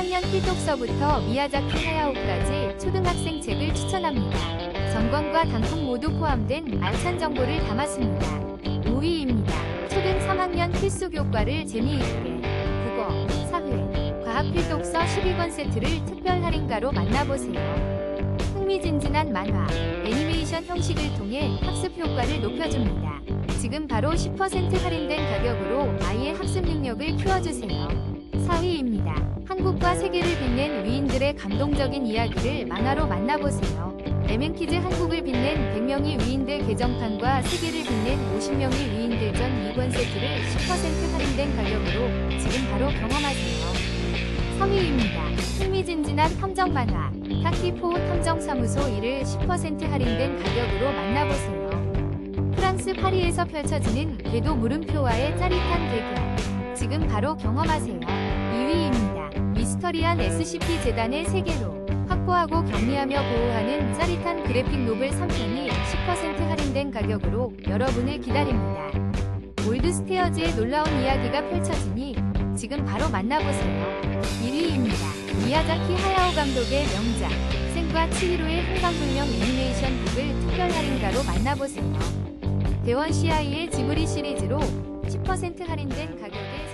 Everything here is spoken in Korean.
3학년 필독서부터 미야자키 하야오까지 초등학생 책을 추천합니다. 전권과 단품 모두 포함된 알찬 정보를 담았습니다. 5위입니다. 초등 3학년 필수 교과를 재미있게 국어, 사회, 과학 필독서 12권 세트를 특별 할인가로 만나보세요. 흥미진진한 만화, 애니메이션 형식을 통해 학습 효과를 높여줍니다. 지금 바로 10% 할인된 가격으로 아이의 학습 능력을 키워주세요. 4위입니다. 한국과 세계를 빛낸 위인들의 감동적인 이야기를 만화로 만나보세요. MN키즈 한국을 빛낸 100명의 위인들 개정판과 세계를 빛낸 50명의 위인들 전 2권 세트를 10% 할인된 가격으로 지금 바로 경험하세요. 3위입니다. 흥미진진한 탐정 만화 타키포 탐정사무소 1을 10% 할인된 가격으로 만나보세요. 프랑스 파리에서 펼쳐지는 궤도 물음표와의 짜릿한 대결 지금 바로 경험하세요. 2위입니다. 미스터리한 SCP 재단의 세계로 확보하고 격리하며 보호하는 짜릿한 그래픽 노블 3편이 10% 할인된 가격으로 여러분을 기다립니다. 올드스테어즈의 놀라운 이야기가 펼쳐지니 지금 바로 만나보세요. 1위입니다. 미야자키 하야오 감독의 명작 생과 치히로의 흥광불명 애니메이션 북을 특별 할인가로 만나보세요. 대원 CI의 지브리 시리즈로 10% 할인된 가격에